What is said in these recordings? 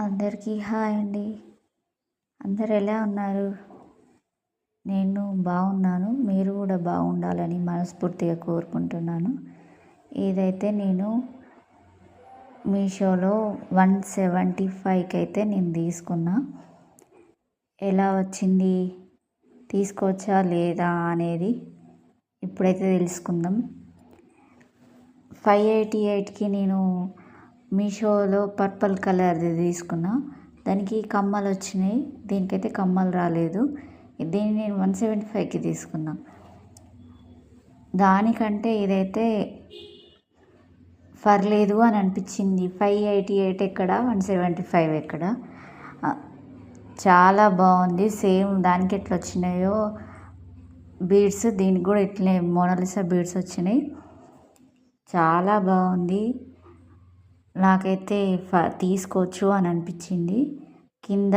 అందరికీ హాయ్ అండి. అందరు ఎలా ఉన్నారు? నేను బాగున్నాను. మీరు కూడా బాగుండాలని మనస్ఫూర్తిగా కోరుకుంటున్నాను. ఏదైతే నేను మీషోలో వన్ సెవెంటీ ఫైవ్కి అయితే నేను తీసుకున్నా. ఎలా వచ్చింది? తీసుకోవచ్చా లేదా అనేది ఇప్పుడైతే తెలుసుకుందాం. ఫైవ్ ఎయిటీ ఎయిట్కి నేను మీషోలో పర్పుల్ కలర్ది తీసుకున్నా. దానికి కమ్మలు వచ్చినాయి. దీనికైతే కమ్మలు రాలేదు. దీన్ని నేను వన్ సెవెంటీ ఫైవ్కి తీసుకున్నా. దానికంటే ఇదైతే పర్లేదు అని అనిపించింది. ఫైవ్ ఎయిటీ ఎయిట్ ఎక్కడ? వన్ సెవెంటీ ఫైవ్ ఎక్కడ? చాలా బాగుంది. సేమ్ దానికి ఎట్లా వచ్చినాయో బీడ్స్ దీనికి కూడా ఇట్లే మోనాలిసా బీడ్స్ వచ్చినాయి. చాలా బాగుంది. నాకైతే ఫ తీసుకోవచ్చు అని అనిపించింది. కింద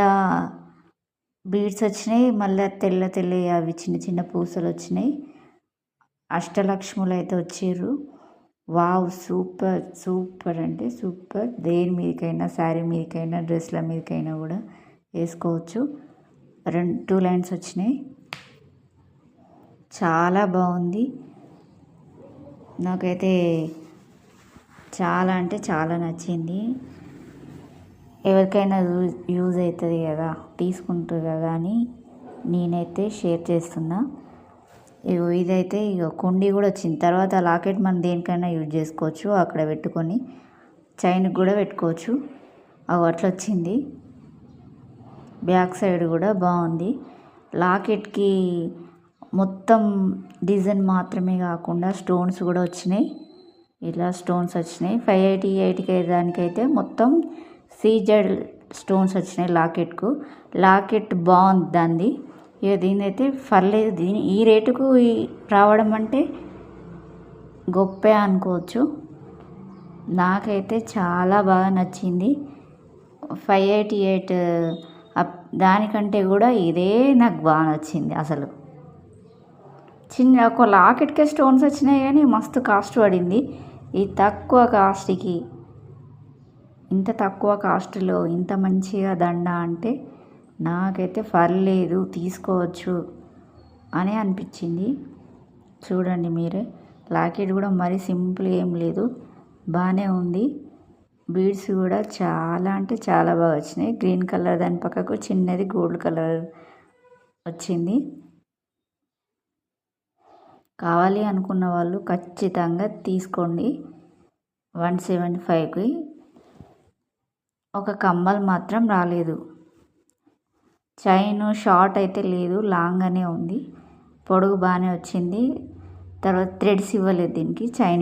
బీడ్స్ వచ్చినాయి మళ్ళీ తెల్ల తెల్ల అవి చిన్న చిన్న పూసలు వచ్చినాయి. అష్టలక్ష్ములు అయితే వచ్చారు. వావ్ సూపర్ సూపర్ అంటే సూపర్. దేని మీదకైనా శారీ మీదకైనా డ్రెస్ల మీదకైనా కూడా వేసుకోవచ్చు. రెండు టూ లైన్స్ వచ్చినాయి. చాలా బాగుంది. నాకైతే చాలా అంటే చాలా నచ్చింది. ఎవరికైనా యూజ్ యూజ్ అవుతుంది కదా తీసుకుంటారు కదా అని నేనైతే షేర్ చేస్తున్నా. ఇగో ఇదైతే ఇక కుండీ కూడా వచ్చింది. తర్వాత లాకెట్ మనం దేనికైనా యూజ్ చేసుకోవచ్చు అక్కడ పెట్టుకొని చైన్కి కూడా పెట్టుకోవచ్చు. అవి అట్లా వచ్చింది. బ్యాక్ సైడ్ కూడా బాగుంది. లాకెట్కి మొత్తం డిజైన్ మాత్రమే కాకుండా స్టోన్స్ కూడా వచ్చినాయి. ఇలా స్టోన్స్ వచ్చినాయి. ఫైవ్ ఎయిటీ ఎయిట్కి దానికైతే మొత్తం సీజెడ్ స్టోన్స్ వచ్చినాయి లాకెట్కు. లాకెట్ బాగుంది దాన్ని ఇక దీని అయితే పర్లేదు. దీని ఈ రేటుకు రావడం అంటే గొప్పే అనుకోవచ్చు. నాకైతే చాలా బాగా నచ్చింది. ఫైవ్ ఎయిటీ ఎయిట్ దానికంటే కూడా ఇదే నాకు బాగా నచ్చింది అసలు. చిన్న ఒక లాకెట్కే స్టోన్స్ వచ్చినాయి కానీ మస్తు కాస్ట్ పడింది. ఈ తక్కువ కాస్ట్కి ఇంత తక్కువ కాస్ట్లో ఇంత మంచిగా దండ అంటే నాకైతే పర్లేదు తీసుకోవచ్చు అని అనిపించింది. చూడండి మీరే లాకెట్ కూడా మరీ సింపుల్ ఏం లేదు బాగానే ఉంది. బీడ్స్ కూడా చాలా అంటే చాలా బాగా వచ్చినాయి. గ్రీన్ కలర్ దాని పక్కకు చిన్నది గోల్డ్ కలర్ వచ్చింది. కావాలి అనుకున్న వాళ్ళు ఖచ్చితంగా తీసుకోండి. వన్ సెవెంటీ ఫైవ్కి ఒక కమ్మల్ మాత్రం రాలేదు. చైన్ షార్ట్ అయితే లేదు లాంగ్ అనే ఉంది. పొడుగు బాగానే వచ్చింది. తర్వాత థ్రెడ్స్ ఇవ్వలేదు దీనికి చైన్